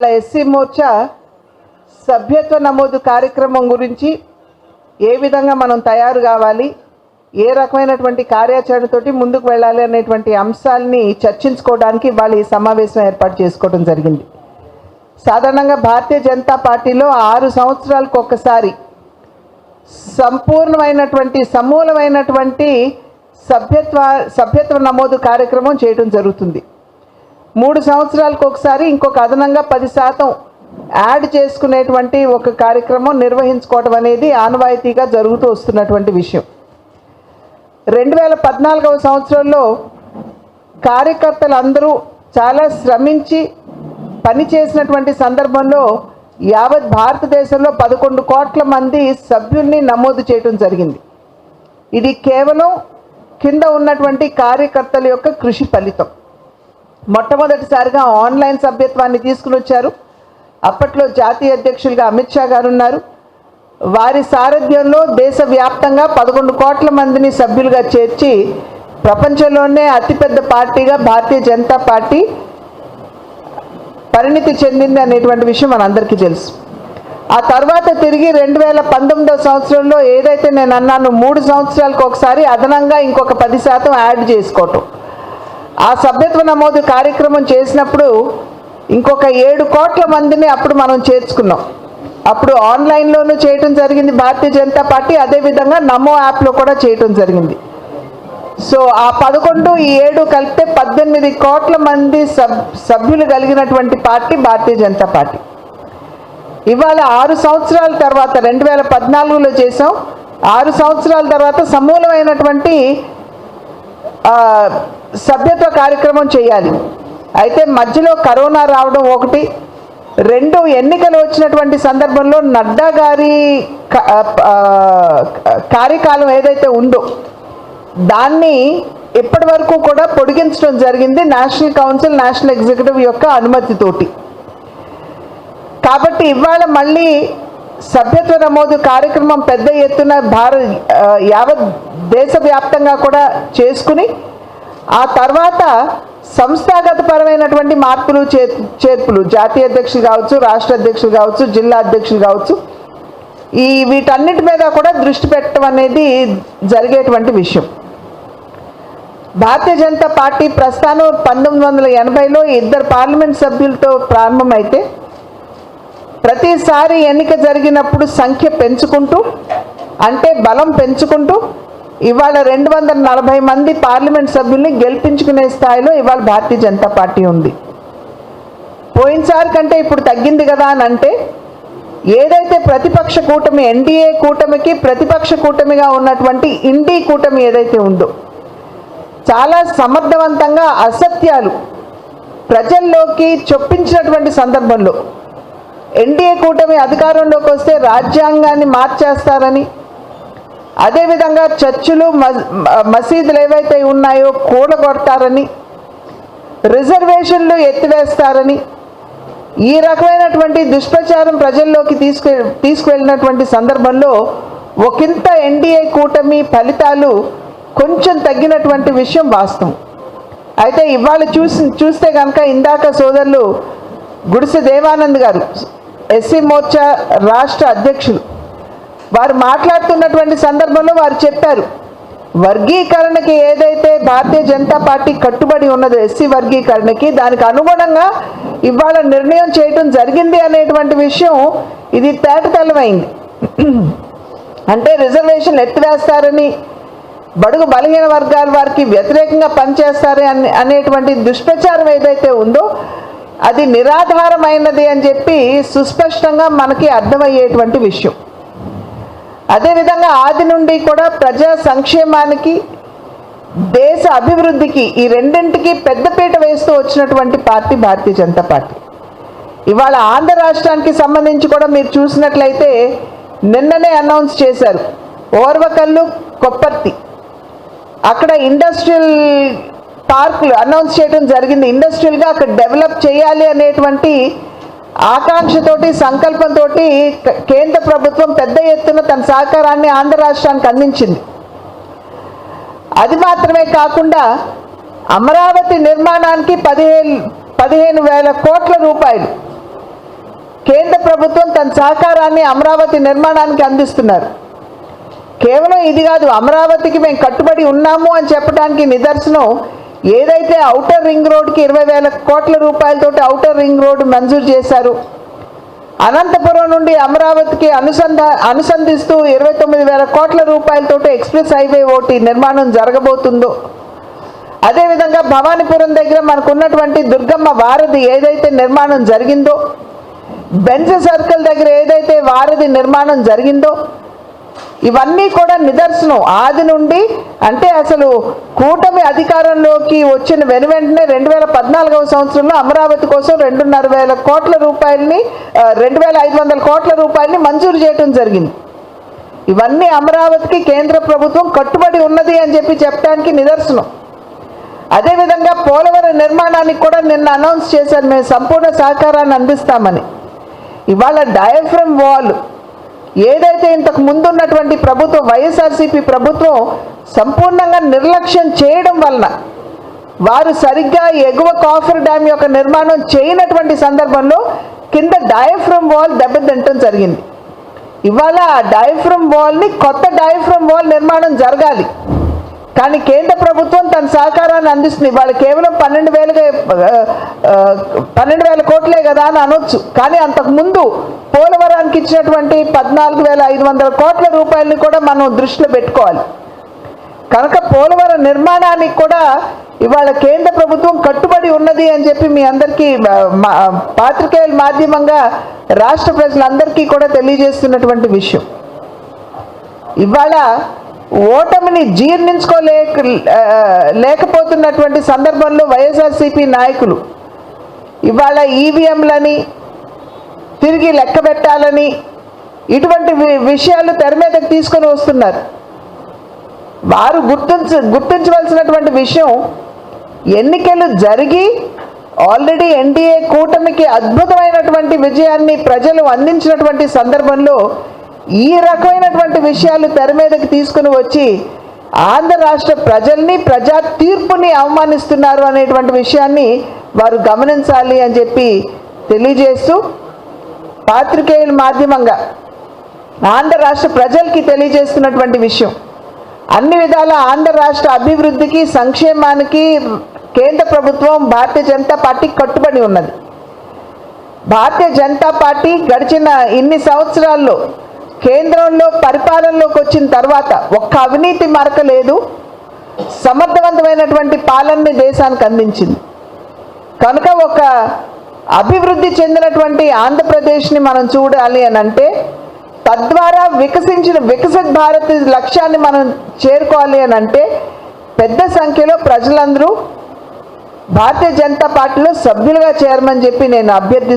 SC Morcha సభ్యత్వ నమోదు కార్యక్రమం గురించి ఏ విధంగా మనం తయారు కావాలి ఏ రకమైనటువంటి కార్యాచరణతోటి ముందుకు వెళ్ళాలి అనేటువంటి అంశాలని చర్చించుకోవడానికి వాళ్ళు ఈ సమావేశం ఏర్పాటు చేసుకోవడం జరిగింది. సాధారణంగా భారతీయ జనతా పార్టీలో ఆరు సంవత్సరాలకు ఒక్కసారి సంపూర్ణమైనటువంటి సమూలమైనటువంటి సభ్యత్వ సభ్యత్వ నమోదు కార్యక్రమం చేయడం జరుగుతుంది. మూడు సంవత్సరాలకు ఒకసారి ఇంకొక అదనంగా పది శాతం యాడ్ చేసుకునేటువంటి ఒక కార్యక్రమం నిర్వహించుకోవడం అనేది ఆనవాయితీగా జరుగుతూ వస్తున్నటువంటి విషయం. రెండు వేల పద్నాలుగవ సంవత్సరంలో కార్యకర్తలందరూ చాలా శ్రమించి పనిచేసినటువంటి సందర్భంలో యావత్ భారతదేశంలో పదకొండు కోట్ల మంది సభ్యుల్ని నమోదు చేయడం జరిగింది. ఇది కేవలం కింద ఉన్నటువంటి కార్యకర్తల యొక్క కృషి ఫలితం. మొట్టమొదటిసారిగా ఆన్లైన్ సభ్యత్వాన్ని తీసుకుని వచ్చారు. అప్పట్లో జాతీయ అధ్యక్షులుగా అమిత్ షా గారు ఉన్నారు. వారి సారథ్యంలో దేశవ్యాప్తంగా పదకొండు కోట్ల మందిని సభ్యులుగా చేర్చి ప్రపంచంలోనే అతిపెద్ద పార్టీగా భారతీయ జనతా పార్టీ పరిణితి చెందింది అనేటువంటి విషయం మనందరికీ తెలుసు. ఆ తర్వాత తిరిగి రెండు వేల పంతొమ్మిదో సంవత్సరంలో ఏదైతే నేను అన్నాను మూడు సంవత్సరాలకు ఒకసారి అదనంగా ఇంకొక పది శాతం యాడ్ చేసుకోవటం. ఆ సభ్యత్వ నమోదు కార్యక్రమం చేసినప్పుడు ఇంకొక ఏడు కోట్ల మందిని అప్పుడు మనం చేర్చుకున్నాం. అప్పుడు ఆన్లైన్లోనూ చేయటం జరిగింది భారతీయ జనతా పార్టీ అదేవిధంగా నమో యాప్లో కూడా చేయటం జరిగింది. సో ఆ పదకొండు ఈ ఏడు కలిపితే పద్దెనిమిది కోట్ల మంది సబ్ సభ్యులు కలిగినటువంటి పార్టీ భారతీయ జనతా పార్టీ. ఇవాళ ఆరు సంవత్సరాల తర్వాత రెండు వేల పద్నాలుగులో చేసాం ఆరు సంవత్సరాల తర్వాత సమూలమైనటువంటి సభ్యత్వ కార్యక్రమం చేయాలి. అయితే మధ్యలో కరోనా రావడం ఒకటి. రెండు ఎన్నికలు వచ్చినటువంటి సందర్భంలో నడ్డా గారి కార్యకాలం ఏదైతే ఉందో దాన్ని ఇప్పటి వరకు కూడా పొడిగించడం జరిగింది నేషనల్ కౌన్సిల్ నేషనల్ ఎగ్జిక్యూటివ్ యొక్క అనుమతితోటి కాబట్టి ఇవాళ మళ్ళీ సభ్యత్వ నమోదు కార్యక్రమం పెద్ద ఎత్తున భారత యావత్ దేశవ్యాప్తంగా కూడా చేసుకుని ఆ తర్వాత సంస్థాగతపరమైనటువంటి మార్పులు చే చేర్పులు జాతీయ అధ్యక్షులు కావచ్చు రాష్ట్ర అధ్యక్షులు కావచ్చు జిల్లా అధ్యక్షులు కావచ్చు ఈ వీటన్నిటి మీద కూడా దృష్టి పెట్టడం అనేది జరిగేటువంటి విషయం. భారతీయ జనతా పార్టీ ప్రస్థానం పంతొమ్మిది వందల ఎనభైలో ఇద్దరు పార్లమెంట్ సభ్యులతో ప్రారంభమైతే ప్రతిసారి ఎన్నిక జరిగినప్పుడు సంఖ్య పెంచుకుంటూ అంటే బలం పెంచుకుంటూ ఇవాళ రెండు వందల నలభై మంది పార్లమెంట్ సభ్యుల్ని గెలిపించుకునే స్థాయిలో ఇవాళ భారతీయ జనతా పార్టీ ఉంది. పోయినసారి కంటే ఇప్పుడు తగ్గింది కదా అని అంటే ఏదైతే ప్రతిపక్ష కూటమి ఎన్డీఏ కూటమికి ప్రతిపక్ష కూటమిగా ఉన్నటువంటి ఇండీ కూటమి ఏదైతే ఉందో చాలా సమర్థవంతంగా అసత్యాలు ప్రజల్లోకి చొప్పించినటువంటి సందర్భంలో ఎన్డీఏ కూటమి అధికారంలోకి వస్తే రాజ్యాంగాన్ని మార్చేస్తారని అదేవిధంగా చర్చిలు మసీదులు ఏవైతే ఉన్నాయో కూడగొడతారని రిజర్వేషన్లు ఎత్తివేస్తారని ఈ రకమైనటువంటి దుష్ప్రచారం ప్రజల్లోకి తీసుకు తీసుకువెళ్ళినటువంటి సందర్భంలో ఒకంత ఎన్డీఏ కూటమి ఫలితాలు కొంచెం తగ్గినటువంటి విషయం వాస్తవం. అయితే ఇవాళ చూసి చూస్తే కనుక ఇందాక సోదరులు గుడిసె దేవానంద్ గారు ఎస్సీ మోర్చా రాష్ట్ర అధ్యక్షులు వారు మాట్లాడుతున్నటువంటి సందర్భంలో వారు చెప్పారు వర్గీకరణకి ఏదైతే భారతీయ జనతా పార్టీ కట్టుబడి ఉన్నదో ఎస్సీ వర్గీకరణకి దానికి అనుగుణంగా ఇవాళ నిర్ణయం చేయటం జరిగింది అనేటువంటి విషయం ఇది తేటతెల్లమైంది అంటే రిజర్వేషన్ ఎత్తివేస్తారని బడుగు బలహీన వర్గాల వారికి వ్యతిరేకంగా పనిచేస్తారని అనేటువంటి దుష్ప్రచారం ఏదైతే ఉందో అది నిరాధారమైనది అని చెప్పి సుస్పష్టంగా మనకి అర్థమయ్యేటువంటి విషయం. అదేవిధంగా ఆది నుండి కూడా ప్రజా సంక్షేమానికి దేశ అభివృద్ధికి ఈ రెండింటికి పెద్దపీట వేస్తూ వచ్చినటువంటి పార్టీ భారతీయ జనతా పార్టీ. ఇవాళ ఆంధ్ర రాష్ట్రానికి సంబంధించి కూడా మీరు చూసినట్లయితే నిన్ననే అనౌన్స్ చేశారు. ఓర్వకల్లు కొప్పర్తి. అక్కడ ఇండస్ట్రియల్ పార్కులు అనౌన్స్ చేయడం జరిగింది. ఇండస్ట్రియల్గా అక్కడ డెవలప్ చేయాలి అనేటువంటి ఆకాంక్షతోటి సంకల్పంతో కేంద్ర ప్రభుత్వం పెద్ద ఎత్తున తన సహకారాన్ని ఆంధ్ర రాష్ట్రానికి అందించింది. అది మాత్రమే కాకుండా అమరావతి నిర్మాణానికి పదిహేను పదిహేను వేల కోట్ల రూపాయలు కేంద్ర ప్రభుత్వం తన సహకారాన్ని అమరావతి నిర్మాణానికి అందిస్తున్నారు. కేవలం ఇది కాదు అమరావతికి మేము కట్టుబడి ఉన్నాము అని చెప్పడానికి నిదర్శనం ఏదైతే ఔటర్ రింగ్ రోడ్కి ఇరవై వేల కోట్ల రూపాయలతోటి ఔటర్ రింగ్ రోడ్డు మంజూరు చేశారు అనంతపురం నుండి అమరావతికి అనుసంధా అనుసంధిస్తూ ఇరవై తొమ్మిది వేల కోట్ల రూపాయలతోటి ఎక్స్ప్రెస్ హైవే ఒకటి నిర్మాణం జరగబోతుందో అదేవిధంగా భవానీపురం దగ్గర మనకు ఉన్నటువంటి దుర్గమ్మ వారధి ఏదైతే నిర్మాణం జరిగిందో బెంజ్ సర్కిల్ దగ్గర ఏదైతే వారధి నిర్మాణం జరిగిందో ఇవన్నీ కూడా నిదర్శనం. ఆది నుండి అంటే అసలు కూటమి అధికారంలోకి వచ్చిన వెను వెంటనే రెండు వేల పద్నాలుగవ సంవత్సరంలో అమరావతి కోసం రెండున్నర వేల కోట్ల రూపాయలని రెండు వేల ఐదు వందల కోట్ల రూపాయలని మంజూరు చేయడం జరిగింది. ఇవన్నీ అమరావతికి కేంద్ర ప్రభుత్వం కట్టుబడి ఉన్నది అని చెప్పి చెప్పడానికి నిదర్శనం. అదేవిధంగా పోలవరం నిర్మాణానికి కూడా నిన్న అనౌన్స్ చేశారు మేము సంపూర్ణ సహకారాన్ని అందిస్తామని. ఇవాళ డయాఫ్రమ్ వాల్ ఏదైతే ఇంతకు ముందున్నటువంటి ప్రభుత్వం వైఎస్ఆర్సీపీ ప్రభుత్వం సంపూర్ణంగా నిర్లక్ష్యం చేయడం వలన వారు సరిగ్గా ఎగువ కాఫర్ డ్యామ్ యొక్క నిర్మాణం చేయనటువంటి సందర్భంలో కింద డయఫ్రమ్ వాల్ దెబ్బతింటం జరిగింది. ఇవాళ ఆ డయాఫ్రమ్ వాల్ని కొత్త డయఫ్రమ్ వాల్ నిర్మాణం జరగాలి. కానీ కేంద్ర ప్రభుత్వం తన సహకారాన్ని అందిస్తుంది. వాళ్ళు కేవలం పన్నెండు వేలుగా పన్నెండు వేల కోట్లే కదా అని అనొచ్చు. కానీ అంతకుముందు ప్రభుత్వానికి ఇచ్చినటువంటి పద్నాలుగు వేల ఐదు వందల కోట్ల రూపాయలని కూడా మనం దృష్టిలో పెట్టుకోవాలి. కనుక పోలవరం నిర్మాణానికి కూడా ఇవాళ కేంద్ర ప్రభుత్వం కట్టుబడి ఉన్నది అని చెప్పి మీ అందరికీ పాత్రికేయుల మాధ్యమంగా రాష్ట్ర ప్రజలందరికీ కూడా తెలియజేస్తున్నటువంటి విషయం. ఇవాళ ఓటమిని జీర్ణించుకోలేక లేకపోతున్నటువంటి సందర్భంలో వైఎస్ఆర్సీపీ నాయకులు ఇవాళ ఈవీఎంలని తిరిగి లెక్క పెట్టాలని ఇటువంటి వి- విషయాలు తెర మీదకి తీసుకొని వస్తున్నారు. వారు గుర్తించ గుర్తించవలసినటువంటి విషయం ఎన్నికలు జరిగి ఆల్రెడీ ఎన్డీఏ కూటమికి అద్భుతమైనటువంటి విజయాన్ని ప్రజలు అందించినటువంటి సందర్భంలో ఈ రకమైనటువంటి విషయాలు తెర మీదకి తీసుకుని వచ్చి ఆంధ్ర రాష్ట్ర ప్రజల్ని ప్రజా తీర్పుని అవమానిస్తున్నారు అనేటువంటి విషయాన్ని వారు గమనించాలి అని చెప్పి తెలియజేస్తూ పాత్రికేయుల మాధ్యమంగా ఆంధ్ర రాష్ట్ర ప్రజలకి తెలియజేస్తున్నటువంటి విషయం. అన్ని విధాల ఆంధ్ర రాష్ట్ర అభివృద్ధికి సంక్షేమానికి కేంద్ర ప్రభుత్వం భారతీయ జనతా పార్టీ కట్టుబడి ఉన్నది. భారతీయ జనతా పార్టీ గడిచిన ఇన్ని సంవత్సరాల్లో కేంద్రంలో పరిపాలనలోకి వచ్చిన తర్వాత ఒక్క అవినీతి మరక లేదు. సమర్థవంతమైనటువంటి పాలనని దేశానికి అందించింది. కనుక ఒక అభివృద్ధి చెందినటువంటి ఆంధ్రప్రదేశ్ని మనం చూడాలి అని అంటే తద్వారా వికసించిన వికసిత్ భారత్ లక్ష్యాన్ని మనం చేరుకోవాలి అని అంటే పెద్ద సంఖ్యలో ప్రజలందరూ భారతీయ జనతా పార్టీలో సభ్యులుగా చేరమని చెప్పి నేను అభ్యర్థి